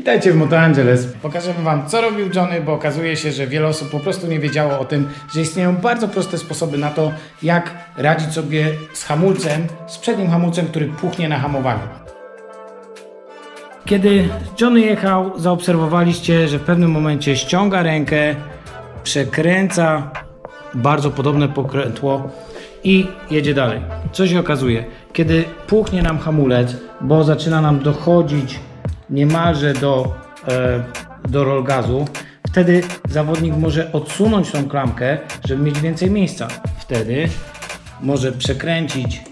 Witajcie w Moto Angeles. Pokażemy Wam, co robił Johnny, bo okazuje się, że wiele osób po prostu nie wiedziało o tym, że istnieją bardzo proste sposoby na to, jak radzić sobie z hamulcem, z przednim hamulcem, który puchnie na hamowaniu. Kiedy Johnny jechał, zaobserwowaliście, że w pewnym momencie ściąga rękę, przekręca bardzo podobne pokrętło i jedzie dalej. Co się okazuje? Kiedy puchnie nam hamulec, bo zaczyna nam dochodzić niemalże do, e, do roll gazu, wtedy zawodnik może odsunąć tą klamkę, żeby mieć więcej miejsca. Wtedy może przekręcić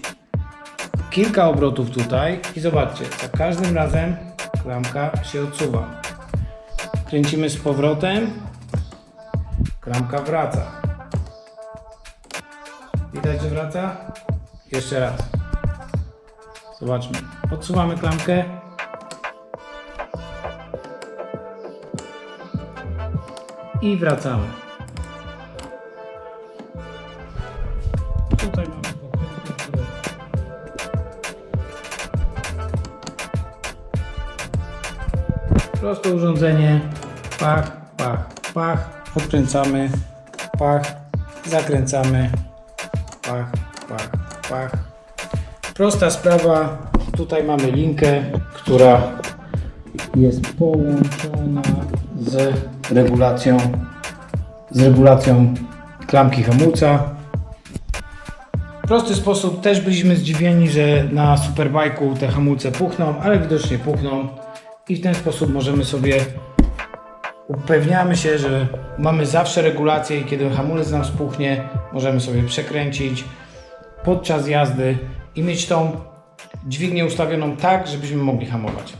kilka obrotów tutaj i zobaczcie, za każdym razem klamka się odsuwa. Kręcimy z powrotem, klamka wraca. Widać, że wraca? Jeszcze raz. Zobaczmy. Odsuwamy klamkę. I wracamy. Tutaj mamy pokrętło, które Proste urządzenie. Pach, pach, pach. Odkręcamy. Pach. Zakręcamy. Pach, pach, pach. Prosta sprawa. Tutaj mamy linkę, która jest połączona z regulacją z regulacją klamki hamulca. Prosty sposób, też byliśmy zdziwieni, że na superbajku te hamulce puchną, ale widocznie puchną i w ten sposób możemy sobie upewniamy się, że mamy zawsze regulację i kiedy hamulec nam spuchnie, możemy sobie przekręcić podczas jazdy i mieć tą dźwignię ustawioną tak, żebyśmy mogli hamować.